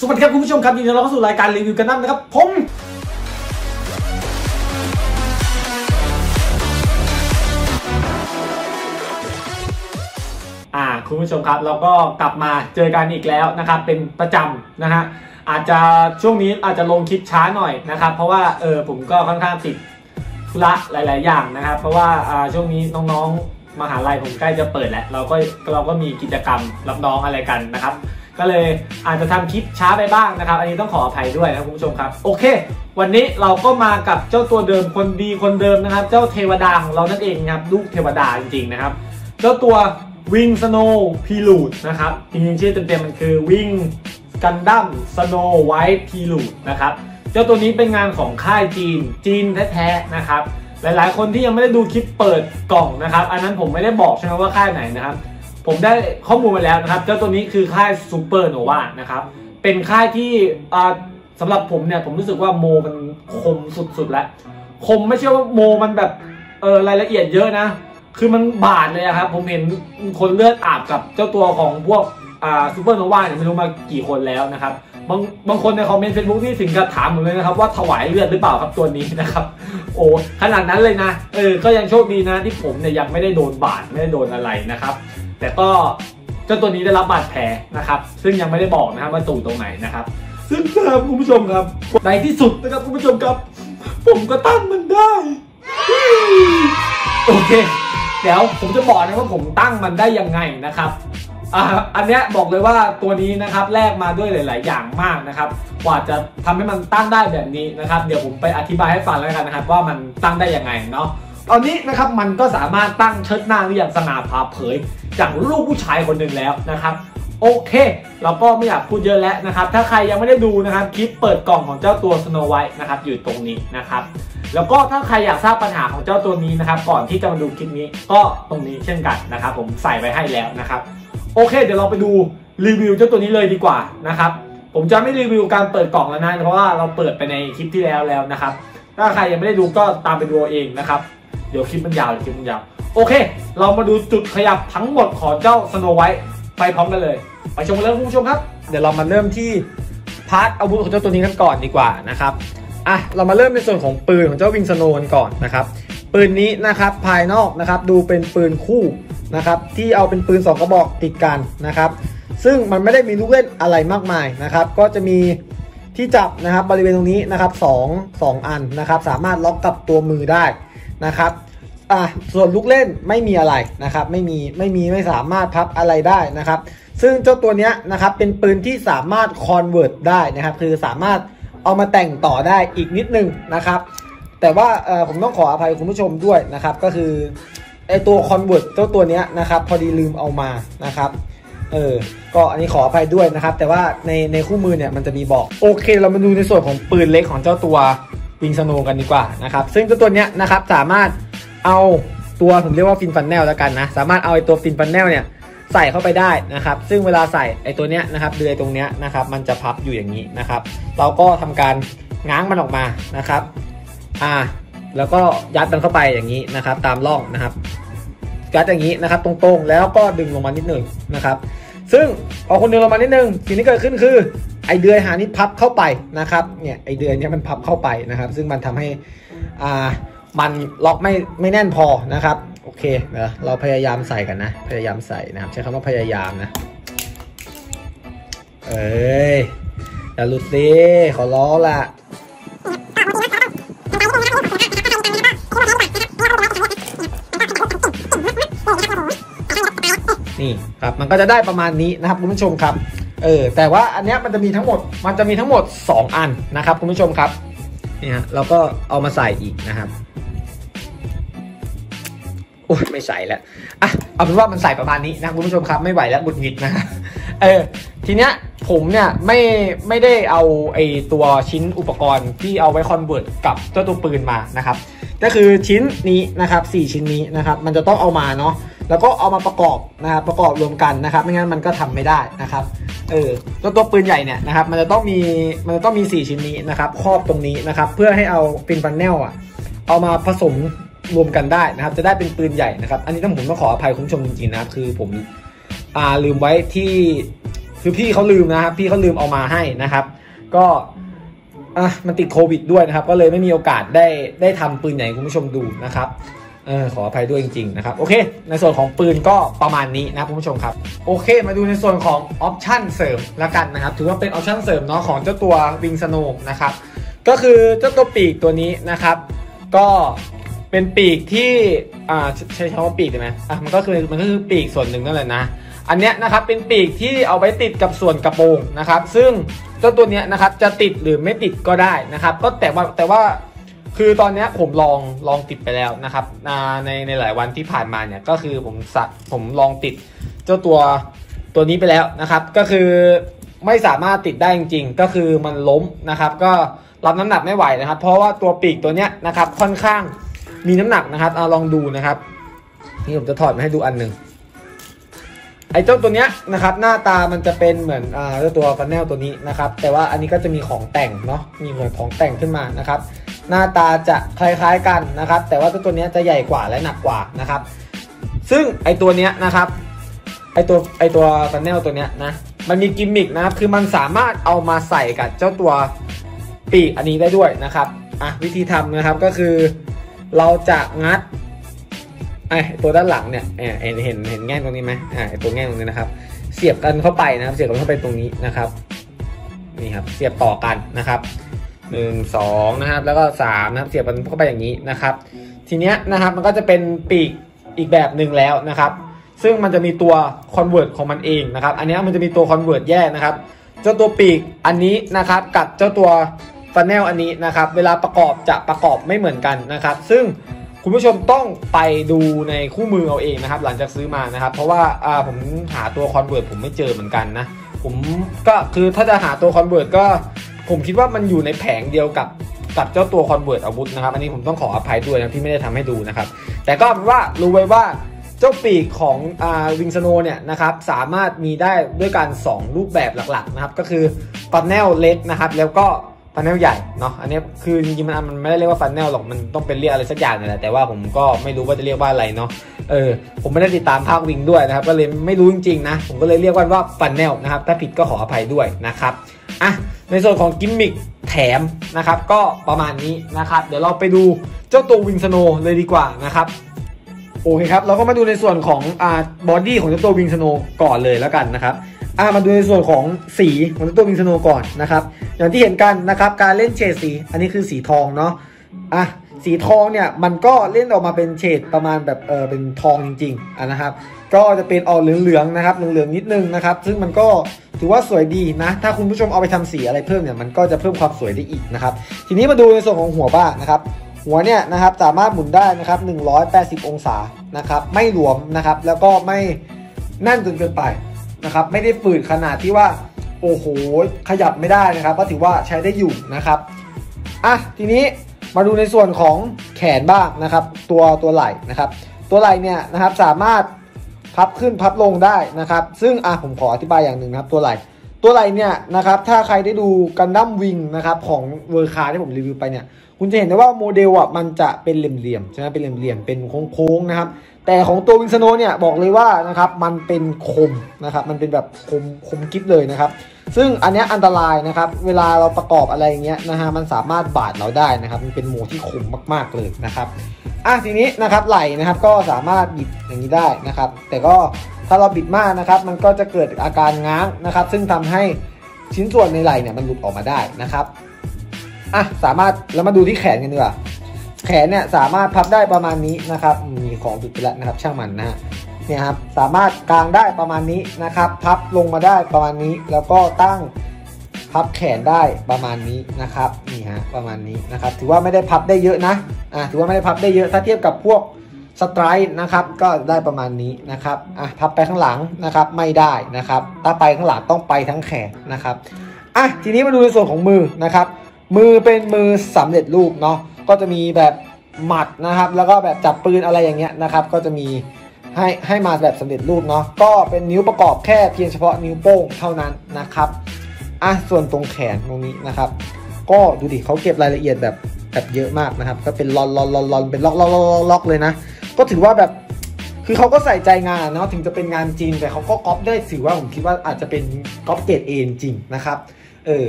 สวัสดีครับคุณผู้ชมครับยินดีต้อนรับเข้าสู่รายการรีวิวกันนั่นนะครับผมอ่าคุณผู้ชมครับเราก็กลับมาเจอกันอีกแล้วนะครับเป็นประจำนะฮะอาจจะช่วงนี้อาจจะลงคลิปช้าหน่อยนะครับ เพราะว่าเออผมก็ค่อนข้างติดธุระหลาย ๆ อย่างนะครับ เพราะว่าอ่าช่วงนี้น้องๆมหาลัยผมใกล้จะเปิดแล้วเราก็เราก็มีกิจกรรมรับน้องอะไรกันนะครับ ก็เลยอาจจะทำคลิปช้าไปบ้างนะครับ อันนี้ต้องขออภัยด้วยนะคุณผู้ชมครับ โอเค วันนี้เราก็มากับเจ้าตัวเดิมคนดีคนเดิมนะครับ เจ้าเทวดาของเรานั่นเองนะครับ ลูกเทวดาจริงๆนะครับ เจ้าตัววิงสโนว์พีลูดนะครับ จริงๆชื่อเต็มๆมันคือวิงกันดั้มสโนว์ไวท์พีลูดนะครับ เจ้าตัวนี้เป็นงานของค่ายจีน จีนแท้ๆนะครับ หลายๆ คนที่ยังไม่ได้ดูคลิปเปิดกล่องนะครับ อันนั้นผมไม่ได้บอกใช่ไหมว่าค่ายไหนนะครับ ผมได้ข้อมูลมาแล้วนะครับ เจ้าตัวนี้คือค่ายซูเปอร์โนวานะครับ เป็นค่ายที่อ่าสำหรับผมเนี่ยผมรู้สึกว่าโมมันคมสุดๆแล้วคมไม่ใช่ว่าโมมันแบบเออรายละเอียดเยอะนะ คือมันบาดเลยครับ ผมเห็นคนเลือดอาบกับเจ้าตัวของพวกอ่าซูเปอร์โนวาเนี่ยไม่รู้มากี่คนแล้วนะครับบางบางคนในคอมเมนต์เฟซบุ๊กที่ถึงกับถามผมเลยนะครับว่าถวายเลือดหรือเปล่าครับตัวนี้นะครับ โอ้ขนาดนั้นเลยนะเออก็ยังโชคดีนะที่ผมเนี่ยยังไม่ได้โดนบาดไม่ได้โดนอะไรนะครับ แต่ก็เจ้าตัวนี้ได้รับบาดแผลนะครับ ซึ่งยังไม่ได้บอกนะครับว่าตูดตรงไหนนะครับ ซึ่งครับคุณผู้ชมครับในที่สุดนะครับคุณผู้ชมครับ ผมก็ตั้งมันได้ โอเค เดี๋ยวผมจะบอกนะว่าผมตั้งมันได้ยังไงนะครับอ่าอันเนี้ยบอกเลยว่าตัวนี้นะครับแลกมาด้วยหลาย ๆ อย่างมากนะครับ กว่าจะทำให้มันตั้งได้แบบนี้นะครับ เดี๋ยวผมไปอธิบายให้ฟังแล้วกันนะครับ ว่ามันตั้งได้ยังไงเนาะ ตอนนี้นะครับมันก็สามารถตั้งเชิดหน้าได้อย่างสง่าผ่าเผย จากลูกผู้ชายคนหนึ่งแล้วนะครับโอเค เราก็ไม่อยากพูดเยอะแล้วนะครับ ถ้าใครยังไม่ได้ดูนะครับคลิปเปิดกล่องของเจ้าตัว Snow White นะครับอยู่ตรงนี้นะครับ แล้วก็ถ้าใครอยากทราบปัญหาของเจ้าตัวนี้นะครับ ก่อนที่จะมาดูคลิปนี้ก็ตรงนี้เช่นกันนะครับ ผมใส่ไว้ให้แล้วนะครับ โอเค เดี๋ยวเราไปดูรีวิวเจ้าตัวนี้เลยดีกว่านะครับ ผมจะไม่รีวิวการเปิดกล่องแล้วนะเพราะว่าเราเปิดไปในคลิปที่แล้วแล้วนะครับ ถ้าใครยังไม่ได้ดูก็ตามไปดูเองนะครับ ดี๋ยวคลิปมันยาวเดี๋ยวคลิปมันยาว โอเค เรามาดูจุดขยับทั้งหมดของเจ้าสโนไวท์ไปพร้อมกันเลย ไปชมกันเลยคุณผู้ชมครับ เดี๋ยวเรามาเริ่มที่พาร์ทอาวุธของเจ้าตัวนี้กันก่อนดีกว่านะครับอะเรามาเริ่มในส่วนของปืนของเจ้าวิงสโนกันก่อนนะครับปืนนี้นะครับภายนอกนะครับดูเป็นปืนคู่นะครับที่เอาเป็นปืน 2 กระบอกติดกันนะครับ ซึ่งมันไม่ได้มีลูกเล่นอะไรมากมายนะครับ ก็จะมีที่จับนะครับบริเวณตรงนี้นะครับ2 2อันนะครับ สามารถล็อกกับตัวมือได้นะครับ อะส่วนลูกเล่นไม่มีอะไรนะครับ ไม่มีไม่มีไม่สามารถพับอะไรได้นะครับ ซึ่งเจ้าตัวเนี้ยนะครับเป็นปืนที่สามารถคอนเวิร์ตได้นะครับ คือสามารถเอามาแต่งต่อได้อีกนิดนึงนะครับ แต่ว่าเอ่อผมต้องขออภัยคุณผู้ชมด้วยนะครับ ก็คือไอตัวคอนเวิร์ตเจ้าตัวเนี้ยนะครับ พอดีลืมเอามานะครับเออ ก็อันนี้ขออภัยด้วยนะครับ แต่ว่าในในคู่มือเนี่ยมันจะมีบอก โอเค เรามาดูในส่วนของปืนเล็กของเจ้าตัววิงสโนกันดีกว่านะครับ ซึ่งเจ้าตัวเนี้ยนะครับสามารถ เอาตัวผมเรียกว่าฟินฟันแนลแล้วกันนะ สามารถเอาไอตัวฟินฟันแนลเนี่ยใส่เข้าไปได้นะครับ ซึ่งเวลาใส่ไอตัวเนี้ยนะครับเดือยตรงเนี้ยนะครับ มันจะพับอยู่อย่างนี้นะครับ เราก็ทำการง้างมันออกมานะครับ อ่า แล้วก็ยัดมันเข้าไปอย่างนี้นะครับ ตามร่องนะครับยัดอย่างนี้นะครับ ตรงๆ แล้วก็ดึงลงมานิดหนึ่งนะครับ ซึ่งพอคุณดึงลงมานิดนึงสิ่งที่เกิดขึ้นคือไอเดือยหานี้พับเข้าไปนะครับ เนี่ยไอเดือยเนี่ยมันพับเข้าไปนะครับ ซึ่งมันทำให้อ่า มันล็อกไม่ไม่แน่นพอนะครับโอเคเดี๋ยวเราพยายามใส่กันนะ พยายามใส่นะครับ ใช้คำว่าพยายามนะ เอ้ยอย่าหลุดสิขอร้องละนี่ครับมันก็จะได้ประมาณนี้นะครับคุณผู้ชมครับเออแต่ว่าอันเนี้ยมันจะมีทั้งหมดมันจะมีทั้งหมด 2 อันนะครับคุณผู้ชมครับ นี่ฮะเราก็เอามาใส่อีกนะครับโอ้ยไม่ใส่แล้วอะเอาเป็นว่ามันใส่ประมาณนี้นะคุณผู้ชมครับไม่ไหวแล้วบุดหงิดนะเออทีเนี้ยผมเนี่ยไม่ไม่ได้เอาไอตัวชิ้นอุปกรณ์ที่เอาไว้คอนเวิร์ตกับเจ้าตัวปืนมานะครับ ก็คือชิ้นนี้นะครับ4ชิ้นนี้นะครับ มันจะต้องเอามาเนาะ แล้วก็เอามาประกอบนะครับประกอบรวมกันนะครับ ไม่งั้นมันก็ทำไม่ได้นะครับเออตัวตัวปืนใหญ่เนี่ยนะครับ มันจะต้องมีมันจะต้องมี 4 ชิ้นนี้นะครับครอบตรงนี้นะครับ เพื่อให้เอาฟินฟันแนลอะเอามาผสมรวมกันได้นะครับ จะได้เป็นปืนใหญ่นะครับ อันนี้ต้องผมต้องขออภัยคุณผู้ชมจริงๆนะครับคือผมอ่าลืมไว้ที่คือพี่เขาลืมนะครับ พี่เขาลืมเอามาให้นะครับ ก็อะมันติดโควิดด้วยนะครับ ก็เลยไม่มีโอกาสได้ได้ทำปืนใหญ่คุณผู้ชมดูนะครับ เออขออภัยด้วยจริงๆนะครับโอเค ในส่วนของปืนก็ประมาณนี้นะคุณผู้ชมครับ โอเค มาดูในส่วนของออปชั่นเสริมละกันนะครับ ถือว่าเป็นออปชั่นเสริมเนาะของเจ้าตัววิงสโนนะครับก็คือเจ้าตัวปีกตัวนี้นะครับ ก็เป็นปีกที่อ่าใช้คำว่าปีกได้ไหมอะมันก็คือมันก็คือปีกส่วนหนึ่งนั่นแหละนะอันเนี้ยนะครับเป็นปีกที่เอาไว้ติดกับส่วนกระโปรงนะครับ ซึ่งเจ้าตัวเนี้ยนะครับจะติดหรือไม่ติดก็ได้นะครับ ก็แต่ว่าแต่ว่า คือตอนนี้ผมลองลองติดไปแล้วนะครับในในหลายวันที่ผ่านมาเนี่ยก็คือผมสักผมลองติดเจ้าตัวตัวนี้ไปแล้วนะครับ ก็คือไม่สามารถติดได้จริงๆ ก็คือมันล้มนะครับ ก็รับน้ำหนักไม่ไหวนะครับ เพราะว่าตัวปีกตัวเนี้ยนะครับค่อนข้างมีน้ำหนักนะครับเอาลองดูนะครับนี่ผมจะถอดมาให้ดูอันหนึ่งไอ้เจ้าตัวเนี้ยนะครับ หน้าตามันจะเป็นเหมือนอ่าเจ้าตัวฟันแนลตัวนี้นะครับ แต่ว่าอันนี้ก็จะมีของแต่งเนาะมีเหมือนของแต่งขึ้นมานะครับ หน้าตาจะคล้ายๆกันนะครับ แต่ว่าเจ้าตัวนี้จะใหญ่กว่าและหนักกว่านะครับ ซึ่งไอ้ตัวเนี้ยนะครับไอ้ตัวไอ้ตัวฟันแนลตัวเนี้ยนะมันมีกิมมิคนะครับคือมันสามารถเอามาใส่กับเจ้าตัวปีกอันนี้ได้ด้วยนะครับอะวิธีทำนะครับก็คือเราจะงัดไอตัวด้านหลังเนี่ยเห็นเห็นเห็นแง่งตรงนี้ไหมอ่าไอตัวแง่งตรงนี้นะครับ เสียบกันเข้าไปนะครับ เสียบกันเข้าไปตรงนี้นะครับนี่ครับ เสียบต่อกันนะครับ หนึ่งสองนะครับ แล้วก็สามนะครับ เสียบกันเข้าไปอย่างนี้นะครับ ทีเนี้ยนะครับมันก็จะเป็นปีกอีกแบบหนึ่งแล้วนะครับ ซึ่งมันจะมีตัวคอนเวิร์ตของมันเองนะครับ อันนี้มันจะมีตัวคอนเวิร์ตแยกนะครับ เจ้าตัวปีกอันนี้นะครับ กับเจ้าตัวฟันแนลอันนี้นะครับ เวลาประกอบจะประกอบไม่เหมือนกันนะครับ ซึ่งคุณผู้ชมต้องไปดูในคู่มือเอาเองนะครับ หลังจากซื้อมานะครับ เพราะว่าผมหาตัวคอนเวิร์ตผมไม่เจอเหมือนกันนะ ผมก็คือถ้าจะหาตัวคอนเวิร์ตก็ ผมคิดว่ามันอยู่ในแผงเดียวกับกับเจ้าตัวคอนเวิร์ตอาวุธนะครับ อันนี้ผมต้องขออภัยด้วยนะที่ไม่ได้ทำให้ดูนะครับ แต่ก็เป็นว่ารู้ไว้ว่าเจ้าปีกของวิงสโนเนี่ยนะครับสามารถมีได้ด้วยการ 2 รูปแบบหลักๆนะครับ ก็คือฟันแนลเล็กนะครับ แล้วก็ฟันแนลใหญ่เนาะอันนี้คือจริงๆมันมันไม่ได้เรียกว่าฟันแนลหรอกมันต้องเป็นเรียกอะไรสักอย่างนี่แหละแต่ว่าผมก็ไม่รู้ว่าจะเรียกว่าอะไรเนาะเออผมไม่ได้ติดตามภาควิงด้วยนะครับ ก็เลยไม่รู้จริงๆนะผมก็เลยเรียกว่าว่าฟันแนลนะครับถ้าผิดก็ขออภัยด้วยนะครับ อะในส่วนของกิมมิคแถมนะครับก็ประมาณนี้นะครับ เดี๋ยวเราไปดูเจ้าตัววิงสโนเลยดีกว่านะครับโอเคครับเราก็มาดูในส่วนของอ่าบอดี้ของเจ้าตัววิงสโนก่อนเลยแล้วกันนะครับอ่ามาดูในส่วนของสีของเจ้าตัววิงสโนก่อนนะครับ อย่างที่เห็นกันนะครับการเล่นเฉดสี อันนี้คือสีทองเนาะอะสีทองเนี่ยมันก็เล่นออกมาเป็นเฉดประมาณแบบเออเป็นทองจริงๆอะนะครับ ก็จะเป็นออกเหลืองๆนะครับเหลืองๆนิดนึงนะครับ ซึ่งมันก็ ถือว่าสวยดีนะ ถ้าคุณผู้ชมเอาไปทำสีอะไรเพิ่มเนี่ยมันก็จะเพิ่มความสวยได้อีกนะครับ ทีนี้มาดูในส่วนของหัวบ้างนะครับ หัวเนี่ยนะครับสามารถหมุนได้นะครับ180 องศานะครับ ไม่หลวมนะครับ แล้วก็ไม่แน่นจนเกินไปนะครับ ไม่ได้ฝืดขนาดที่ว่าโอ้โหขยับไม่ได้นะครับ ก็ถือว่าใช้ได้อยู่นะครับอะทีนี้มาดูในส่วนของแขนบ้างนะครับ ตัวตัวไหล่นะครับ ตัวไหล่เนี่ยนะครับสามารถ พับขึ้นพับลงได้นะครับ ซึ่งอะผมขออธิบายอย่างหนึ่งครับตัวไหล่ตัวไหล่เนี่ยนะครับถ้าใครได้ดูกันดั้มวิงนะครับของเวอร์คาที่ผมรีวิวไปเนี่ยคุณจะเห็นได้ว่าโมเดลอะมันจะเป็นเหลี่ยมๆใช่ไหมเป็นเหลี่ยมๆเป็นโค้งๆนะครับ แต่ของตัววิงสโนเนี่ยบอกเลยว่านะครับมันเป็นคมนะครับมันเป็นแบบคมคมกิ๊บเลยนะครับ ซึ่งอันนี้อันตรายนะครับ เวลาเราประกอบอะไรอย่างเงี้ยนะฮะมันสามารถบาดเราได้นะครับ มันเป็นโมที่คมมาก ๆเลยนะครับอะทีนี้นะครับไหลนะครับก็สามารถบิดอย่างนี้ได้นะครับ แต่ก็ถ้าเราบิดมากนะครับ มันก็จะเกิดอาการง้างนะครับ ซึ่งทำให้ชิ้นส่วนในไหลเนี่ยมันหลุดออกมาได้นะครับอะสามารถแล้วมาดูที่แขนกันดีกว่า แขนเนี่ยสามารถพับได้ประมาณนี้นะครับ มีของดุดไปแล้วนะครับช่างมันนะฮะเนี่ยครับสามารถกางได้ประมาณนี้นะครับ พับลงมาได้ประมาณนี้ แล้วก็ตั้งพับแขนได้ประมาณนี้นะครับนี่ฮะประมาณนี้นะครับ ถือว่าไม่ได้พับได้เยอะนะอะถือว่าไม่ได้พับได้เยอะถ้าเทียบกับพวกสไตร์นะครับก็ได้ประมาณนี้นะครับอะพับไปข้างหลังนะครับไม่ได้นะครับ ถ้าไปข้างหลังต้องไปทั้งแขนนะครับอะทีนี้มาดูในส่วนของมือนะครับ มือเป็นมือสำเร็จรูปเนาะ ก็จะมีแบบหมัดนะครับ แล้วก็แบบจับปืนอะไรอย่างเงี้ยนะครับ ก็จะมีให้ให้มาแบบสำเร็จรูปเนาะก็เป็นนิ้วประกอบแค่เพียงเฉพาะนิ้วโป้งเท่านั้นนะครับอะส่วนตรงแขนตรงนี้นะครับ ก็ดูดิเขาเก็บรายละเอียดแบบแบบเยอะมากนะครับ ก็เป็นลอนลอนลอนลอนเป็นล็อกล็อกล็อกล็อกเลยนะ ก็ถือว่าแบบคือเขาก็ใส่ใจงานเนาะถึงจะเป็นงานจีนแต่เขาก็ก๊อปได้ถือว่าผมคิดว่าอาจจะเป็นก๊อปเกรดเอจริงนะครับ เออ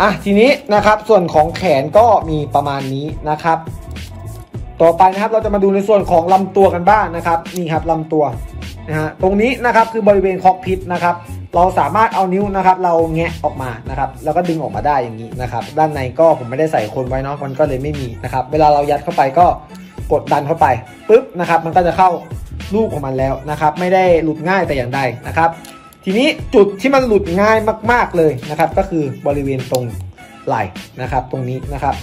อะทีนี้นะครับส่วนของแขนก็มีประมาณนี้นะครับ ต่อไปนะครับเราจะมาดูในส่วนของลำตัวกันบ้างนะครับนี่ครับลำตัวนะฮะตรงนี้นะครับคือบริเวณคอกพิษนะครับ เราสามารถเอานิ้วนะครับ เราแงะออกมานะครับ แล้วก็ดึงออกมาได้อย่างนี้นะครับ ด้านในก็ผมไม่ได้ใส่คนไว้เนาะมันก็เลยไม่มีนะครับ เวลาเรายัดเข้าไปก็กดดันเข้าไปปุ๊บนะครับ มันก็จะเข้าลูกของมันแล้วนะครับ ไม่ได้หลุดง่ายแต่อย่างใดนะครับ ทีนี้จุดที่มันหลุดง่ายมาก ๆเลยนะครับ ก็คือบริเวณตรงไหล่นะครับ ตรงนี้นะครับ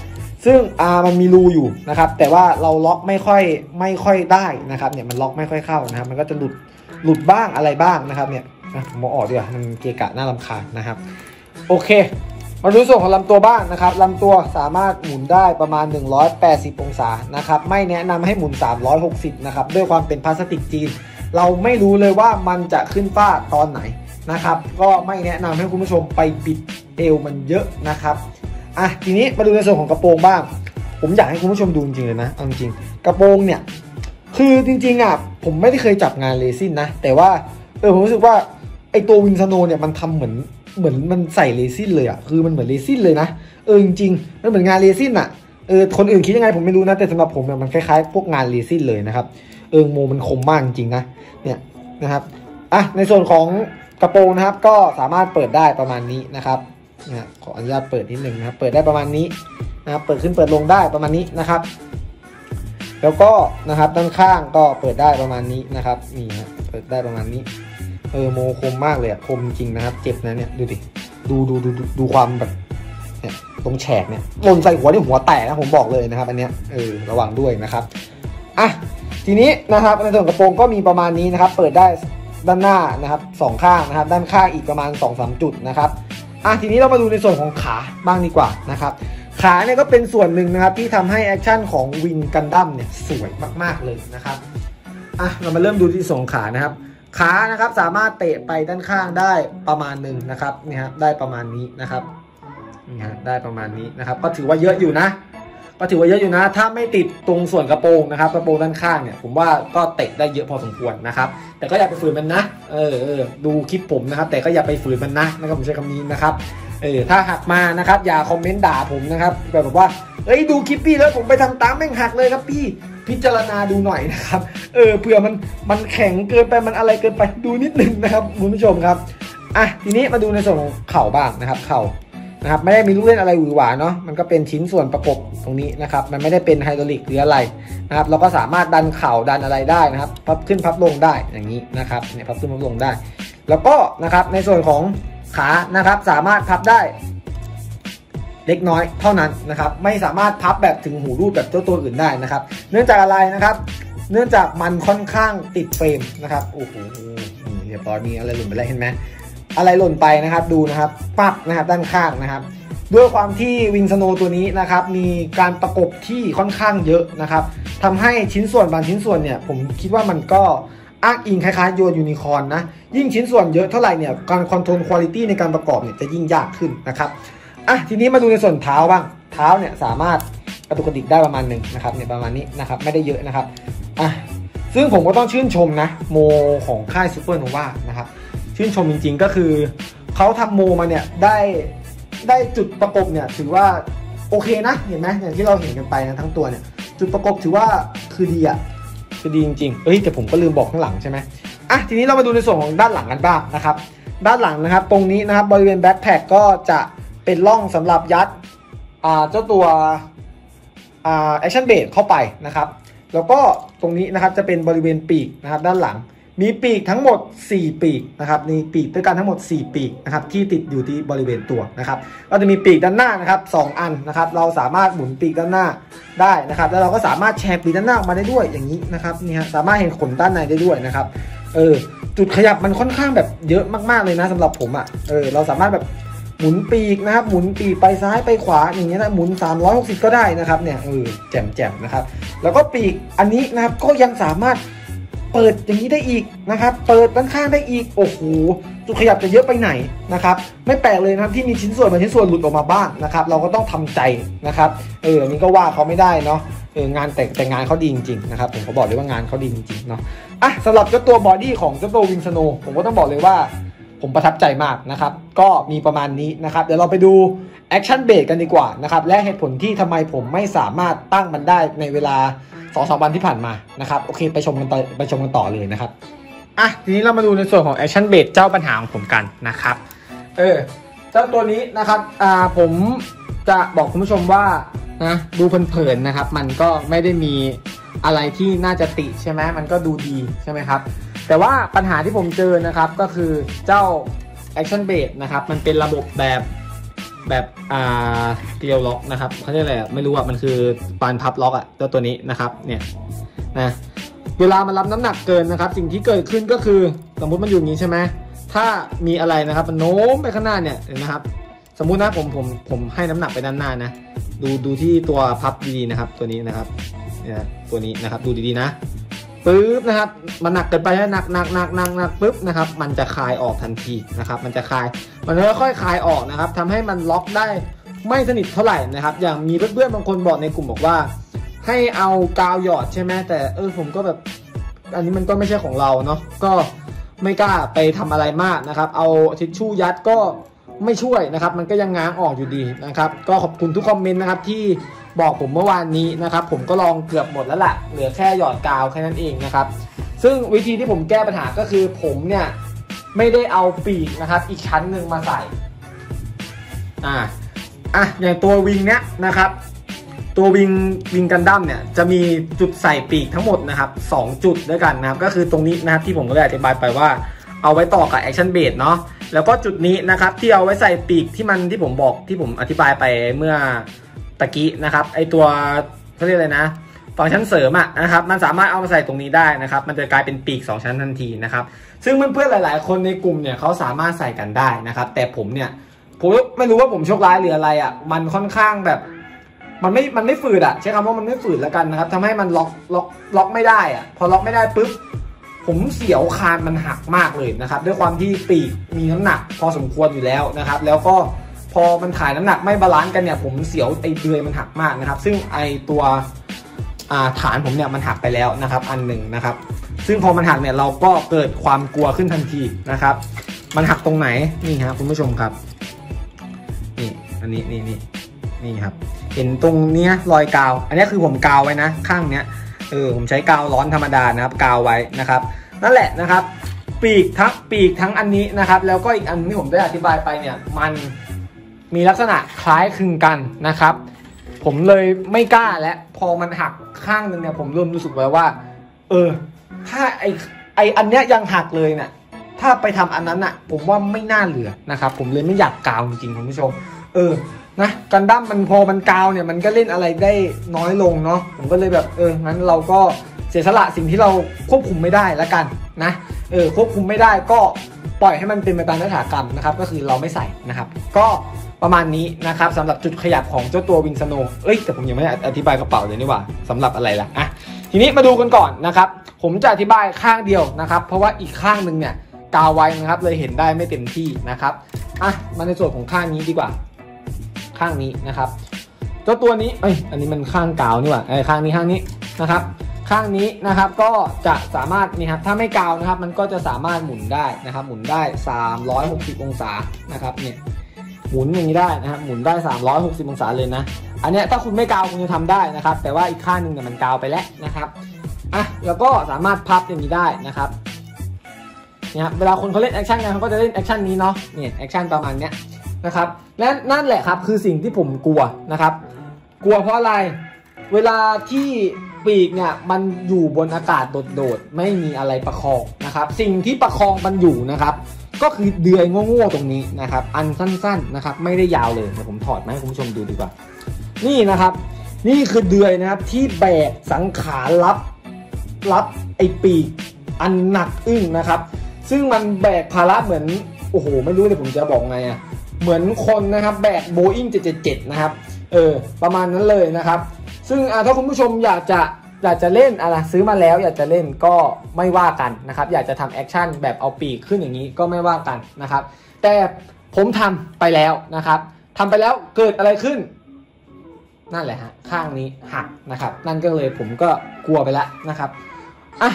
ซึ่งอ่ามันมีรูอยู่นะครับ แต่ว่าเราล็อกไม่ค่อยไม่ค่อยได้นะครับ เนี่ยมันล็อกไม่ค่อยเข้านะครับ มันก็จะหลุดหลุดบ้างอะไรบ้างนะครับ เนี่ยผมอออกดีกว่ามันเกะกะน่ารำคาญนะครับ โอเคมาดูส่วนของลำตัวบ้างนะครับลำตัวสามารถหมุนได้ประมาณ 180 องศานะครับ ไม่แนะนำให้หมุน 360 นะครับ ด้วยความเป็นพลาสติกจีน เราไม่รู้เลยว่ามันจะขึ้นฟ้าตอนไหนนะครับ ก็ไม่แนะนำให้คุณผู้ชมไปบิดเอวมันเยอะนะครับอะทีนี้มาดูในส่วนของกระโปรงบ้าง ผมอยากให้คุณผู้ชมดูจริงเลยนะเอาจริงกระโปรงเนี่ยคือจริงๆอะผมไม่ได้เคยจับงานเลซินนะ แต่ว่าเออผมรู้สึกว่าไอตัววินสโนเนี่ยมันทำเหมือนเหมือนมันใส่เลซินเลยอะคือมันเหมือนเลซินเลยนะเออจริงๆมันเหมือนงานเลซินอะเออคนอื่นคิดยังไงผมไม่รู้นะแต่สำหรับผมเนี่ยมันคล้ายๆพวกงานเลซินเลยนะครับ เออโมมันคมมากจริงนะเนี่ยนะครับอะในส่วนของกระโปรงนะครับ ก็สามารถเปิดได้ประมาณนี้นะครับนะขออนุญาตเปิดนิดนึงนะครับเปิดได้ประมาณนี้นะครับเปิดขึ้นเปิดลงได้ประมาณนี้นะครับ แล้วก็นะครับด้านข้างก็เปิดได้ประมาณนี้นะครับนี่ฮะเปิดได้ประมาณนี้เออโมคมมากเลยอะคมจริงนะครับ เจ็บนะเนี่ยดูดิดูดูดูดูดูความแบบเนี่ยตรงแฉกเนี่ยหล่นใส่หัวนี่หัวแตกนะผมบอกเลยนะครับ อันเนี้ยเออระวังด้วยนะครับอะ ทีนี้นะครับในส่วนกระโปรงก็มีประมาณนี้นะครับ เปิดได้ด้านหน้านะครับสองข้างนะครับ ด้านข้างอีกประมาณ2อสจุดนะครับอะทีนี้เรามาดูในส่วนของขาบ้างดีกว่านะครับ ขาเนี่ยก็เป็นส่วนหนึ่งนะครับที่ทำให้แอคชั่นของวินกันดั้มเนี่ยสวยมากๆเลยนะครับอะเรามาเริ่มดูที่สองขานะครับ ขานะครับสามารถเตะไปด้านข้างได้ประมาณหนึ่งนะครับนี่ครับได้ประมาณนี้นะครับนี่ฮะได้ประมาณนี้นะครับ ก็ถือว่าเยอะอยู่นะ ก็ถือว่าเยอะอยู่นะ ถ้าไม่ติดตรงส่วนกระโปรงนะครับ กระโปรงด้านข้างเนี่ย ผมว่าก็เตะได้เยอะพอสมควรนะครับ แต่ก็อย่าไปฝืนมันนะ เออเออดูคลิปผมนะครับ แต่ก็อย่าไปฝืนมันนะนะครับผมใช้คำนี้นะครับ เออ ถ้าหักมานะครับ อย่าคอมเมนต์ด่าผมนะครับ แบบว่า เอ้ย ดูคลิปพี่แล้วผมไปทำตามแม่งหักเลยครับพี่ พิจารณาดูหน่อยนะครับ เออ เผื่อมัน มันแข็งเกินไป มันอะไรเกินไป ดูนิดนึงนะครับคุณผู้ชมครับ อะ ทีนี้มาดูในส่วนของเข่าบ้างนะครับ เข่า นะครับไม่ได้มีลูกเล่นอะไรหวือหวาเนาะมันก็เป็นชิ้นส่วนประกบตรงนี้นะครับ มันไม่ได้เป็นไฮดรอลิกหรืออะไรนะครับ เราก็สามารถดันเข่าดันอะไรได้นะครับ พับขึ้นพับลงได้อย่างนี้นะครับเนี่ยพับขึ้นพับลงได้ แล้วก็นะครับในส่วนของขานะครับ สามารถพับได้ เล็กน้อยเท่านั้นนะครับ ไม่สามารถพับแบบถึงหูรูดแบบเจ้าตัวอื่นได้นะครับ เนื่องจากอะไรนะครับ เนื่องจากมันค่อนข้างติดเฟรมนะครับโอ้โหเรียบร้อยมีอะไรหล่นไปแล้วเห็นไหม อะไรหล่นไปนะครับดูนะครับปั๊บนะครับด้านข้างนะครับ ด้วยความที่วินสโนตัวนี้นะครับมีการประกบที่ค่อนข้างเยอะนะครับทำให้ชิ้นส่วนบางชิ้นส่วนเนี่ยผมคิดว่ามันก็อ้างอิงคล้ายๆโยนยูนิคอนนะยิ่งชิ้นส่วนเยอะเท่าไหร่เนี่ยการคอนโทรลคุณภาพในการประกอบเนี่ยจะยิ่งยากขึ้นนะครับอะทีนี้มาดูในส่วนเท้าบ้างเท้าเนี่ยสามารถกระตุกกระดิกได้ประมาณหนึ่งนะครับเนี่ยประมาณนี้นะครับไม่ได้เยอะนะครับอะซึ่งผมก็ต้องชื่นชมนะโมของค่ายซูเปอร์โนวานะครับ ชื่นชมจริง ๆ ก็คือเขาทำโมมาเนี่ยได้ได้จุดประกบเนี่ยถือว่าโอเคนะเห็นไหมอย่างที่เราเห็นกันไปนะทั้งตัวเนี่ย จุดประกบถือว่าคือดีอะคือดีจริงๆเอ้ยแต่ผมก็ลืมบอกข้างหลังใช่ไหมอะทีนี้เรามาดูในส่วนของด้านหลังกันบ้างนะครับ ด้านหลังนะครับ ตรงนี้นะครับบริเวณแบ็คแพคก็จะเป็นร่องสำหรับยัดอ่าเจ้าตัวอ่าแอคชั่นเบรเข้าไปนะครับ แล้วก็ตรงนี้นะครับจะเป็นบริเวณปีกนะครับด้านหลัง มีปีกทั้งหมด 4 ปีกนะครับมีปีกด้วยกันทั้งหมด 4 ปีกนะครับที่ติดอยู่ที่บริเวณตัวนะครับก็จะมีปีกด้านหน้านะครับ2อันนะครับ เราสามารถหมุนปีกด้านหน้าได้นะครับ แล้วเราก็สามารถแชร์ปีกด้านหน้าออกมาได้ด้วยอย่างนี้นะครับนี่ฮะสามารถเห็นขนด้านในได้ด้วยนะครับเออจุดขยับมันค่อนข้างแบบเยอะมากๆเลยนะสำหรับผมอะ่ะเออเราสามารถแบบหมุนปีกนะครับหมุนปีกไปซ้ายไปขวาอย่างเงี้ยนะหมุน 360 ก็ได้นะครับเนี่ยเออแจ่มๆนะครับ แล้วก็ปีกอันนี้นะครับก็ยังสามารถ เปิดอย่างนี้ได้อีกนะครับ เปิดด้านข้างได้อีก โอ้โห จุดขยับจะเยอะไปไหนนะครับ ไม่แปลกเลยนะครับที่มีชิ้นส่วนบางชิ้นส่วนหลุดออกมาบ้างนะครับ เราก็ต้องทำใจนะครับ เออ นี้ก็ว่าเขาไม่ได้เนาะ เออ งานแต่แต่งานเขาดีจริงๆนะครับ ผมเขาบอกเลยว่างานเขาดีจริงๆเนาะ อะสำหรับเจ้าตัวบอดี้ของเจ้าตัววิงสโนผมก็ต้องบอกเลยว่าผมประทับใจมากนะครับ ก็มีประมาณนี้นะครับ เดี๋ยวเราไปดูแอคชั่นเบรกกันดีกว่านะครับ และเหตุผลที่ทำไมผมไม่สามารถตั้งมันได้ในเวลา 2องสวันที่ผ่านมานะครับโอเคไปชมกันต่อไปชมกันต่อเลยนะครับอะทีนี้เรามาดูในส่วนของแอคชั่นเบรกเจ้าปัญหาของผมกันนะครับเออเจ้าตัวนี้นะครับอ่าผมจะบอกคุณผู้ชมว่านะดูเพลินๆนะครับ มันก็ไม่ได้มีอะไรที่น่าจะติใช่ไหมมันก็ดูดีใช่ไหมครับ แต่ว่าปัญหาที่ผมเจอนะครับก็คือเจ้า Action b a s e นะครับ มันเป็นระบบแบบ แบบอ่าเกลียวล็อกนะครับเขาเรียกอะไรไม่รู้อะมันคือปานพับล็อกอะเจ้าตัวนี้นะครับเนี่ยนะเวลามันรับน้ำหนักเกินนะครับ สิ่งที่เกิดขึ้นก็คือสมมุติมันอยู่อย่างนี้ใช่ไหมถ้ามีอะไรนะครับมันโน้มไปข้างหน้าเนี่ยเห็นไหมครับ สมมุตินะผมผมผมให้น้ำหนักไปด้านหน้านะดูดูที่ตัวพับดีๆนะครับ ตัวนี้นะครับเนี่ยตัวนี้นะครับดูดีๆนะ ปึ๊บนะครับ มันหนักเกินไปนะหนักหนักหนักหนักหนักปึ๊บนะครับ มันจะคลายออกทันทีนะครับ มันจะคลาย มันค่อยๆคลายออกนะครับทำให้มันล็อกได้ไม่สนิทเท่าไหร่นะครับ อย่างมีเพื่อนๆบางคนบอกในกลุ่มบอกว่า ให้เอากาวหยอดใช่ไหมแต่เออผมก็แบบ อันนี้มันก็ไม่ใช่ของเราเนาะ ก็ไม่กล้าไปทำอะไรมากนะครับ เอาทิชชู่ยัดก็ ไม่ช่วยนะครับ มันก็ยังง้างออกอยู่ดีนะครับ ก็ขอบคุณทุกคอมเมนต์นะครับที่บอกผมเมื่อวานนี้นะครับ ผมก็ลองเกือบหมดแล้วล่ะเหลือแค่หยอดกาวแค่นั้นเองนะครับ ซึ่งวิธีที่ผมแก้ปัญหาก็คือผมเนี่ยไม่ได้เอาปีกนะครับ อีกชั้นหนึ่งมาใส่อ่าอะอย่างตัววิงเนี้ยนะครับ ตัววิงวิงกันดั้มเนี่ยจะมีจุดใส่ปีกทั้งหมดนะครับ 2 จุดด้วยกันนะครับ ก็คือตรงนี้นะครับที่ผมก็ได้อธิบายไปว่าเอาไว้ต่อกับแอคชั่นเบสเนาะ แล้วก็จุดนี้นะครับที่เอาไว้ใส่ปีกที่มันที่ผมบอกที่ผมอธิบายไปเมื่อตะกี้นะครับไอตัวเขาเรียกอะไรนะฟังก์ชันเสริมอะนะครับมันสามารถเอามาใส่ตรงนี้ได้นะครับ มันจะกลายเป็นปีก 2 ชั้นทันทีนะครับ ซึ่งเพื่อนๆหลาย ๆ คนในกลุ่มเนี่ยเขาสามารถใส่กันได้นะครับ แต่ผมเนี่ยผมไม่รู้ว่าผมโชคร้ายหรืออะไรอะมันค่อนข้างแบบ มันไม่มันไม่ฝืดอะใช้คำว่ามันไม่ฝืดแล้วกันนะครับทำให้มันล็อกล็อกล็อกไม่ได้อะพอล็อกไม่ได้ปุ๊บ ผมเสียวคานมันหักมากเลยนะครับ ด้วยความที่ปีกมีน้ำหนักพอสมควรอยู่แล้วนะครับ แล้วก็พอมันถ่ายน้ำหนักไม่บาลานซ์กันเนี่ยผมเสียวไอเดือยมันหักมากนะครับ ซึ่งไอตัวฐานผมเนี่ยมันหักไปแล้วนะครับ อันหนึ่งนะครับ ซึ่งพอมันหักเนี่ยเราก็เกิดความกลัวขึ้นทันทีนะครับ มันหักตรงไหนนี่ครับคุณผู้ชมครับนี่อันนี้นี่นี่นี่ครับ เห็นตรงเนี้ยรอยกาว อันนี้คือผมกาวไว้นะ ข้างเนี้ย เออผมใช้กาวร้อนธรรมดานะครับกาวไว้นะครับ นั่นแหละนะครับ ปีกทั้งปีกทั้งอันนี้นะครับ แล้วก็อีกอันที่ผมได้อธิบายไปเนี่ยมันมีลักษณะคล้ายคลึงกันนะครับ ผมเลยไม่กล้าและพอมันหักข้างหนึ่งเนี่ยผมเริ่มรู้สึกแล้วว่า เออ ถ้าไอไออันเนี้ยยังหักเลยเนี่ย ถ้าไปทำอันนั้นอะผมว่าไม่น่าเหลือนะครับ ผมเลยไม่อยากกาวจริงๆคุณผู้ชม เออนะกันดั้มมันพอมันกาวเนี่ยมันก็เล่นอะไรได้น้อยลงเนาะผมก็เลยแบบเอองั้นเราก็เสียสละสิ่งที่เราควบคุมไม่ได้แล้วกันนะเออควบคุมไม่ได้ก็ปล่อยให้มันเป็นไปตามยถากรรมนะครับ ก็คือเราไม่ใส่นะครับ ก็ประมาณนี้นะครับสำหรับจุดขยับของเจ้าตัววิงสโนเอ้ยแต่ผมยังไม่ได้อธิบายกระเป๋าเลยนี่หว่าสำหรับอะไรล่ะอะทีนี้มาดูกันก่อนนะครับ ผมจะอธิบายข้างเดียวนะครับ เพราะว่าอีกข้างหนึ่งเนี่ย กาวไว้นะครับ เลยเห็นได้ไม่เต็มที่นะครับอะมาในส่วนของข้างนี้ดีกว่า ข้างนี้นะครับเจ้าตัวนี้เอ้ยอันนี้มันข้างกาวนี่หว่าไอ้ข้างนี้ข้างนี้นะครับ ข้างนี้นะครับก็จะสามารถนี่ครับถ้าไม่กาวนะครับ มันก็จะสามารถหมุนได้นะครับ หมุนได้ 360 องศานะครับเนี่ยหมุนอย่างนี้ได้นะครับหมุนได้ 360 องศาเลยนะ อันเนี้ยถ้าคุณไม่กาวคุณจะทำได้นะครับ แต่ว่าอีกข้างหนึ่งเนี่ยมันกาวไปแล้วนะครับอะแล้วก็สามารถพับอย่างนี้ได้นะครับ นี่ยครับเวลาคนเขาเล่นแอคชั่นกันเขาก็จะเล่นแอคชั่นนี้เนาะเนี่ยแอคชั่นประมาณเนี้ยนะครับและนั่นแหละครับคือสิ่งที่ผมกลัวนะครับ กลัวเพราะอะไรเวลาที่ปีกเนี่ยมันอยู่บนอากาศโดดๆไม่มีอะไรประคองนะครับ สิ่งที่ประคองมันอยู่นะครับ ก็คือเดือยโง่ๆตรงนี้นะครับ อันสั้นๆนะครับ ไม่ได้ยาวเลยเดี๋ยวผมถอดมาให้คุณผู้ชมดูดีกว่า นี่นะครับ นี่คือเดือยนะครับที่แบกสังขารรับรับไอปีกอันหนักอึ้งนะครับ ซึ่งมันแบกภาระเหมือน โอ้โห ไม่รู้เลยผมจะบอกไงอะเหมือนคนนะครับแบกโบอิ้ง777 นะครับ เออ ประมาณนั้นเลยนะครับ ซึ่งถ้าคุณผู้ชมอยากจะอยากจะเล่นอะไรซื้อมาแล้วอยากจะเล่นก็ไม่ว่ากันนะครับ อยากจะทำแอคชั่นแบบเอาปีกขึ้นอย่างนี้ก็ไม่ว่ากันนะครับ แต่ผมทำไปแล้วนะครับทำไปแล้วเกิดอะไรขึ้น นั่นแหละฮะข้างนี้หักนะครับ นั่นก็เลยผมก็กลัวไปแล้วนะครับอะ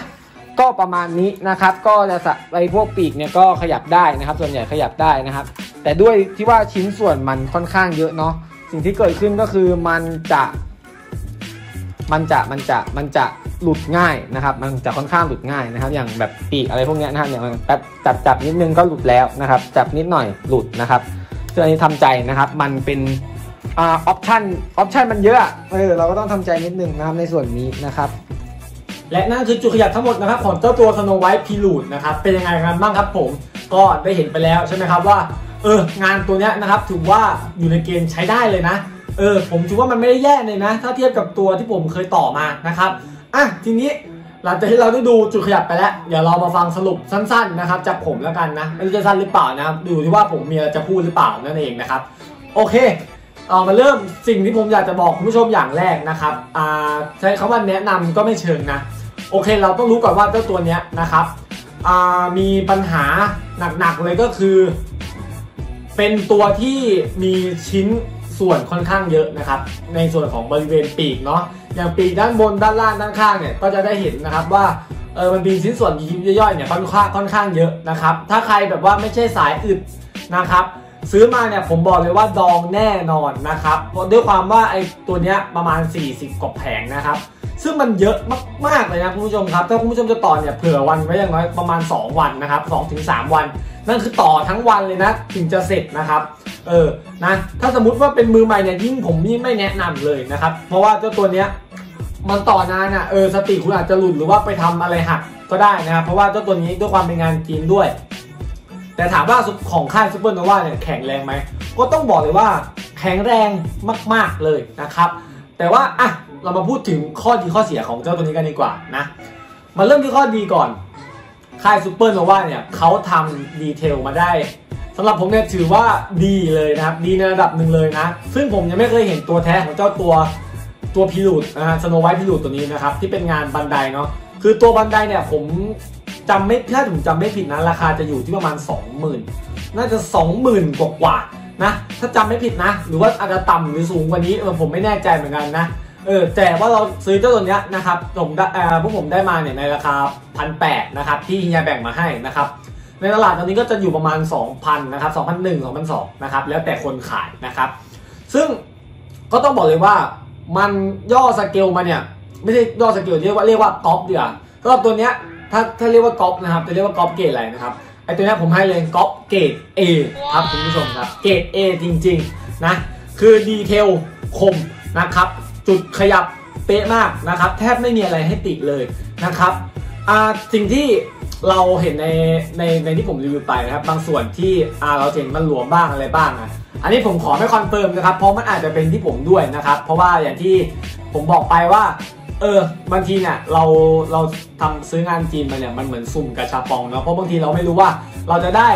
ประมาณนี้นะครับ ก็จะไอพวกปีกเนี่ยก็ขยับได้นะครับ ส่วนใหญ่ขยับได้นะครับ แต่ด้วยที่ว่าชิ้นส่วนมันค่อนข้างเยอะเนาะสิ่งที่เกิดขึ้นก็คือมันจะมันจะมันจะมันจะหลุดง่ายนะครับ มันจะค่อนข้างหลุดง่ายนะครับ อย่างแบบปีกอะไรพวกนี้นะครับอย่างแป๊บจับจับนิดนึงก็หลุดแล้วนะครับ จับนิดหน่อยหลุดนะครับซึ่งอันนี้ทำใจนะครับ มันเป็นออปชันออปชันมันเยอะอะเออเราก็ต้องทำใจนิดนึงนะครับในส่วนนี้นะครับ และนั่นคือจุดขยับทั้งหมดนะครับของเจ้าตัวสโนไวท์พิลูดนะครับเป็นยังไงกันบ้างครับผมก็ได้เห็นไปแล้วใช่ไหมครับว่าเอองานตัวเนี้ยนะครับถือว่าอยู่ในเกณฑ์ใช้ได้เลยนะเออผมถือว่ามันไม่ได้แย่เลยนะ ถ้าเทียบกับตัวที่ผมเคยต่อมานะครับอะทีนี้หลังจากที่เราได้ดูจุดขยับไปแล้วเดี๋ยวเรามาฟังสรุปสั้นๆนะครับจากผมแล้วกันนะไม่รู้จะสั้นหรือเปล่านะครับดูที่ว่าผมมีอะไรจะพูดหรือเปล่านั่นเองนะครับโอเคเอามาเริ่มสิ่งที่ผมอยากจะบอกคุณผู้ชมอย่างแรกนะครับอ่าใช้คำว่าแนะนำก็ไม่เชิงนะ โอเคเราต้องรู้ก่อนว่าเจ้าตัวเนี้ยนะครับมีปัญหาหนักๆเลยก็คือ เป็นตัวที่มีชิ้นส่วนค่อนข้างเยอะนะครับ ในส่วนของบริเวณปีกเนาะอย่างปีกด้านบนด้านล่างด้านข้างเนี่ยก็จะได้เห็นนะครับว่าเออมันมีชิ้นส่วนยิบย่อยๆเนี่ยค่อนข้างค่อนข้างเยอะนะครับ ถ้าใครแบบว่าไม่ใช่สายอึดนะครับ ซื้อมาเนี่ยผมบอกเลยว่าดองแน่นอนนะครับเพราะด้วยความว่าไอ้ตัวเนี้ยประมาณ 40กว่าแผงนะครับ ซึ่งมันเยอะมากๆเลยนะคุณผู้ชมครับ ถ้าคุณผู้ชมจะต่อเนี่ยเผื่อวันไว้อย่างน้อยประมาณ 2 วันนะครับ2ถึง3วัน นั่นคือต่อทั้งวันเลยนะถึงจะเสร็จนะครับเออนะถ้าสมมติว่าเป็นมือใหม่เนี่ยยิ่งผมยิ่งไม่แนะนำเลยนะครับ เพราะว่าเจ้าตัวเนี้ยมันต่อนานอะเออสติคุณอาจจะหลุดหรือว่าไปทำอะไรหักก็ได้นะครับ เพราะว่าเจ้าตัวนี้ด้วยความเป็นงานจีนด้วย แต่ถามว่าของค่ายซูเปอร์โนวาเนี่ยแข็งแรงไหมก็ต้องบอกเลยว่าแข็งแรงมาก ๆเลยนะครับ แต่ว่าอะ เรามาพูดถึงข้อดีข้อเสียของเจ้าตัวนี้กันดีกว่านะมาเริ่มที่ข้อดีก่อนค่ายซูเปอร์โนวาเนี่ยเขาทำดีเทลมาได้สำหรับผมเนี่ยถือว่าดีเลยนะครับ ดีในระดับหนึ่งเลยนะ ซึ่งผมยังไม่เคยเห็นตัวแท้ของเจ้าตัวตัวพิลูดนะฮะสโนไวท์พิลูดตัวนี้นะครับ ที่เป็นงานบันไดเนาะคือตัวบันไดเนี่ยผมจำไม่ถ้าผมจำไม่ผิดนะราคาจะอยู่ที่ประมาณ 20,000 น่าจะ 20,000 กว่ากว่านะ ถ้าจำไม่ผิดนะ หรือว่าอาจจะต่ำหรือสูงกว่านี้ผมไม่แน่ใจเหมือนกันนะ เออแต่ว่าเราซื้อเจ้าตัวเนี้ยนะครับผมได้เอ่อพวกผมได้มาเนี่ยในราคาพันแปดนะครับที่เฮียแบ่งมาให้นะครับในตลาดตอนนี้ก็จะอยู่ประมาณ 2,000นะครับ2,001 2,002นะครับแล้วแต่คนขายนะครับ ซึ่งก็ต้องบอกเลยว่ามันย่อสเกลมาเนี่ยไม่ใช่ย่อสเกลเรียกว่าเรียกว่าก๊อปเดียวสำหรับตัวเนี้ยถ้าถ้าเรียกว่าก๊อปนะครับจะเรียกว่าก๊อปเกรดอะไรนะครับไอตัวเนี้ยผมให้เลยก๊อปเกรด A ครับคุณผู้ชมครับเกรด A จริงๆนะคือดีเทลคมนะครับ จุดขยับเป๊ะมากนะครับ แทบไม่มีอะไรให้ติเลยนะครับสิ่งที่เราเห็นในในในที่ผมรีวิวไปนะครับ บางส่วนที่เราเห็นมันหลวมบ้างอะไรบ้างอะอันนี้ผมขอไม่คอนเฟิร์มนะครับ เพราะมันอาจจะเป็นที่ผมด้วยนะครับ เพราะว่าอย่างที่ผมบอกไปว่า เออบางทีเนี่ยเราเราทำซื้องานจีนมาเนี่ยมันเหมือนสุ่มกระชาปองเนาะเพราะบางทีเราไม่รู้ว่าเราจะได้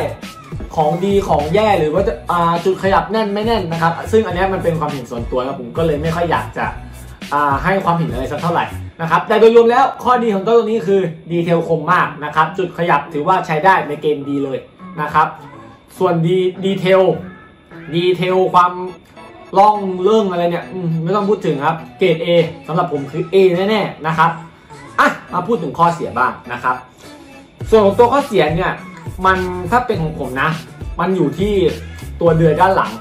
ของดีของแย่หรือว่าจะอ่าจุดขยับแน่นไม่แน่นนะครับ ซึ่งอันนี้มันเป็นความเห็นส่วนตัวแล้วผมก็เลยไม่ค่อยอยากจะอ่าให้ความเห็นอะไรสักเท่าไหร่นะครับแต่โดยรวมแล้วข้อดีของตัวนี้คือดีเทลคมมากนะครับจุดขยับถือว่าใช้ได้ในเกมดีเลยนะครับ ส่วนดีดีเทลดีเทลความ ล่องเรื่องอะไรเนี่ยอืมไม่ต้องพูดถึงครับ เกรด A สำหรับผมคือ A แน่ๆนะครับอะมาพูดถึงข้อเสียบ้างนะครับ ส่วนของตัวข้อเสียเนี่ยมันถ้าเป็นของผมนะ มันอยู่ที่ตัวเดือยด้านหลัง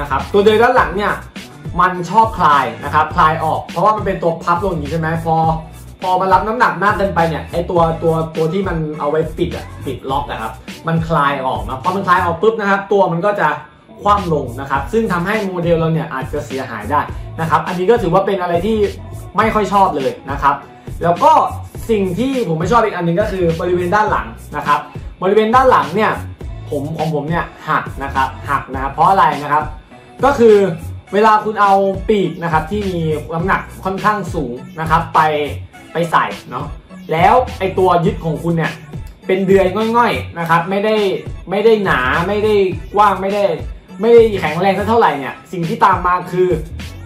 นะครับ ตัวเดือยด้านหลังเนี่ยมันชอบคลายนะครับคลายออก เพราะว่ามันเป็นตัวพับลงอย่างนี้ใช่ไหมพอ พอมันรับน้ำหนักมากเกินไปเนี่ยไอตัวตัวตัวที่มันเอาไว้ปิดอะปิดล็อกนะครับ มันคลายออกนะพอมันคลายออกปุ๊บนะครับ ตัวมันก็จะ คว่ำลงนะครับ ซึ่งทำให้โมเดลเราเนี่ยอาจจะเสียหายได้นะครับ อันนี้ก็ถือว่าเป็นอะไรที่ไม่ค่อยชอบเลยนะครับ แล้วก็สิ่งที่ผมไม่ชอบอีกอันหนึ่งก็คือบริเวณด้านหลังนะครับ บริเวณด้านหลังเนี่ยผมของผมเนี่ยหักนะครับหักนะครับเพราะอะไรนะครับ ก็คือเวลาคุณเอาปีกนะครับที่มีน้ำหนักค่อนข้างสูงนะครับ ไปไปใส่เนาะแล้วไอตัวยึดของคุณเนี่ยเป็นเดือยง่อยๆนะครับ ไม่ได้ไม่ได้หนาไม่ได้กว้างไม่ได้ ไม่ได้แข็งแรงเท่าไหร่เนี่ยสิ่งที่ตามมาคือ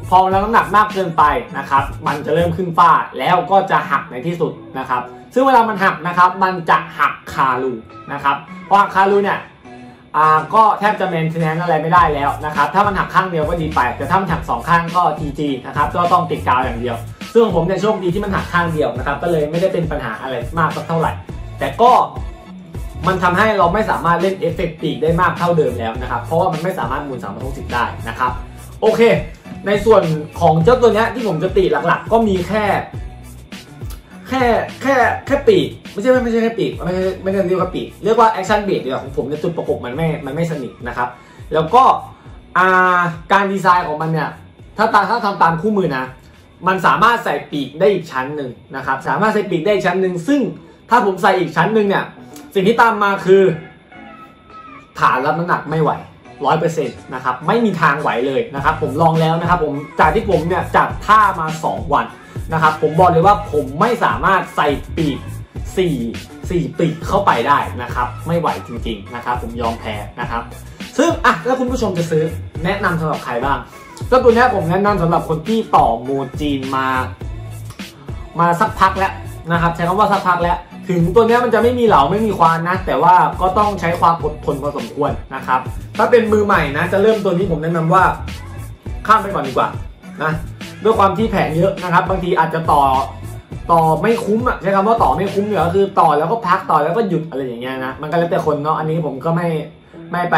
พอเราน้ำหนักมากเกินไปนะครับ มันจะเริ่มขึ้นฟ้าแล้วก็จะหักในที่สุดนะครับ ซึ่งเวลามันหักนะครับ มันจะหักคารูนะครับเพราะหักคารูเนี่ยอ่าก็แทบจะเมนเทนแนนอะไรไม่ได้แล้วนะครับ ถ้ามันหักข้างเดียวก็ดีไป แต่ถ้ามันหักสองข้างก็ GG นะครับก็ต้องติดกาวอย่างเดียว ซึ่งของผมเนี่ยโชคดีที่มันหักข้างเดียวนะครับ ก็เลยไม่ได้เป็นปัญหาอะไรมากสักเท่าไหร่ แต่ก็ มันทำให้เราไม่สามารถเล่นเอฟเฟกต์ปีกได้มากเท่าเดิมแล้วนะครับ เพราะว่ามันไม่สามารถหมุน360ได้นะครับ โอเค ในส่วนของเจ้าตัวนี้ที่ผมจะติหลักๆ ก็มีแค่ แค่แค่แค่ปีกไม่ใช่ไม่ใช่แค่ปีกไม่ใช่ไม่ใช่เรียกว่าปีกเรียกว่าแอคชั่นเบรกดีกว่าของผมในยจุดประกบมันไม่มันไม่สนิทนะครับ แล้วก็การดีไซน์ของมันเนี่ยถ้าตามถ้าทำตามคู่มือนะ มันสามารถใส่ปีกได้อีกชั้นหนึ่งนะครับ สามารถใส่ปีกได้อีกชั้นหนึ่งซึ่งถ้าผมใส่อีกชั้นหนึ่งเนี่ย สิ่งที่ตามมาคือ ฐานรับน้ำหนักไม่ไหวร้อยเปอร์เซ็นต์นะครับไม่มีทางไหวเลยนะครับ ผมลองแล้วนะครับ ผมจากที่ผมเนี่ยจัดท่ามา 2 วันนะครับ ผมบอกเลยว่าผมไม่สามารถใส่ปีก4 4ปีกเข้าไปได้นะครับ ไม่ไหวจริงๆนะครับ ผมยอมแพ้นะครับ ซึ่งอะแล้วคุณผู้ชมจะซื้อแนะนำสำหรับใครบ้างก็ตัวเนี้ยผมแนะนำสำหรับคนที่ต่อโมจีนมา มาสักพักแล้วนะครับ ใช้คำว่าสักพักแล้ว ถึงตัวนี้มันจะไม่มีเหลาไม่มีควานนะ แต่ว่าก็ต้องใช้ความอดทนพอสมควรนะครับ ถ้าเป็นมือใหม่นะ จะเริ่มตัวนี้ผมแนะนำว่าข้ามไปก่อนดีกว่านะด้วยความที่แผงเยอะนะครับ บางทีอาจจะต่อต่อไม่คุ้มอะใช้คำว่าต่อไม่คุ้มเหรอคือต่อแล้วก็พักต่อแล้วก็หยุดอะไรอย่างเงี้ยนะมันก็แล้วแต่คนเนาะอันนี้ผมก็ไม่ไม่ไป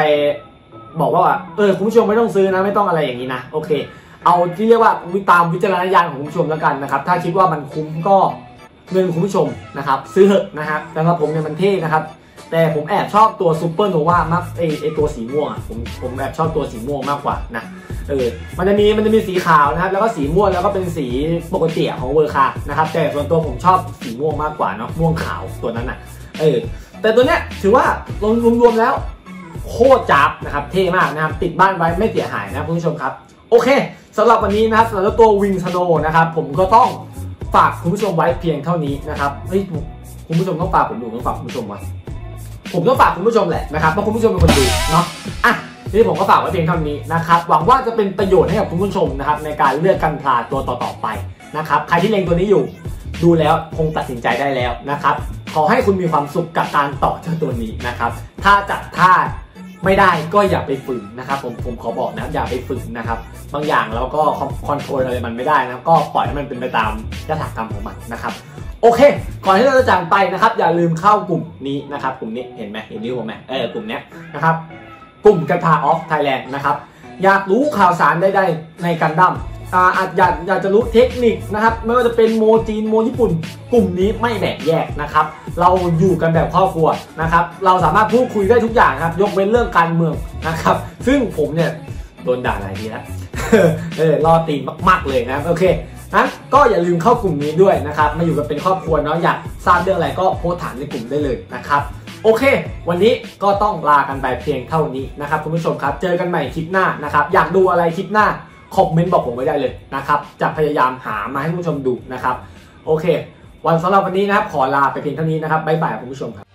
บอกว่าเออคุณผู้ชมไม่ต้องซื้อนะไม่ต้องอะไรอย่างนี้นะโอเค เอาที่เรียกว่าตามวิจารณญาณของคุณผู้ชมแล้วกันนะครับถ้าคิดว่ามันคุ้มก็ เงินคุณผู้ชมนะครับซื้อเถอะนะครับสำหรับผมเนี่ยมันเท่นะครับ แต่ผมแอบชอบตัวซูเปอร์โนวามากไอไอตัวสีม่วงอะผมผมแอบชอบตัวสีม่วงมากกว่านะเออมันจะมีมันจะมีสีขาวนะครับ แล้วก็สีม่วงแล้วก็เป็นสีปกติของเวอร์คานะครับ แต่ส่วนตัวผมชอบสีม่วงมากกว่าเนาะม่วงขาวตัวนั้นอะเออแต่ตัวเนี้ยถือว่ารวมๆแล้วโคตรจับนะครับ เท่มากนะครับ ติดบ้านไว้ไม่เสียหายนะคุณผู้ชมครับ โอเคสำหรับวันนี้นะครับสำหรับตัววิงสโนนะครับ ผมก็ต้อง ฝากคุณผู้ชมไว้เพียงเท่านี้นะครับเฮ้ยคุณผู้ชมต้องฝากผมดูต้องฝากคุณผู้ชมว้ผมต้องฝากคุณผู้ชมแหละนะครับเพราะคุณผู้ชมเป็นคนดูเนาะอะนี้ผมก็ฝากไว้เพียงเท่านี้นะครับหวังว่าจะเป็นประโยชน์ให้กับคุณผู้ชมนะครับในการเลือกกันพลาตัวต่อๆไปนะครับใครที่เล็งตัวนี้อยู่ ดูแล้วคงตัดสินใจได้แล้วนะครับขอให้คุณมีความสุขกับการต่อเจ้าตัวนี้นะครับ ถ้าจัดท่า ไม่ได้ก็อย่าไปฝืนนะครับผมผมขอบอกนะอย่าไปฝืนนะครับบางอย่างเราก็คอนโทรลอะไรมันไม่ได้นะก็ปล่อยให้มันเป็นไปตามยถากรรมของมันนะครับโอเค ก่อนที่เราจะจากไปนะครับ อย่าลืมเข้ากลุ่มนี้นะครับ กลุ่มนี้เห็นไหมเห็นนิ้วผมไหมเออกลุ่มนี้นะครับ กลุ่มกันพาออฟไทยแลนด์นะครับ อยากรู้ข่าวสารใดๆในกันดั้ม อาจอยากอยากจะรู้เทคนิคนะครับไม่ว่าจะเป็นโมจีนโมญี่ปุ่น กลุ่มนี้ไม่แบ่งแยกนะครับ เราอยู่กันแบบครอบครัวนะครับ เราสามารถพูดคุยได้ทุกอย่างครับ ยกเว้นเรื่องการเมืองนะครับ ซึ่งผมเนี่ยโดนด่าหลายทีแล้วเออรอตีมากๆเลยนะโอเคนะก็อย่าลืมเข้ากลุ่มนี้ด้วยนะครับมาอยู่กันเป็นครอบครัวเนาะอยากทราบเรื่องอะไรก็โพสต์ถามในกลุ่มได้เลยนะครับโอเค วันนี้ก็ต้องลากันไปเพียงเท่านี้นะครับคุณผู้ชมครับ เจอกันใหม่คลิปหน้านะครับ อยากดูอะไรคลิปหน้า คอมเมนต์บอกผมไว้ได้เลยนะครับจะพยายามหามาให้คุณผู้ชมดูนะครับ โอเค วันสำหรับวันนี้นะครับขอลาไปเพียงเท่านี้นะครับบ๊ายบายคุณผู้ชมครับ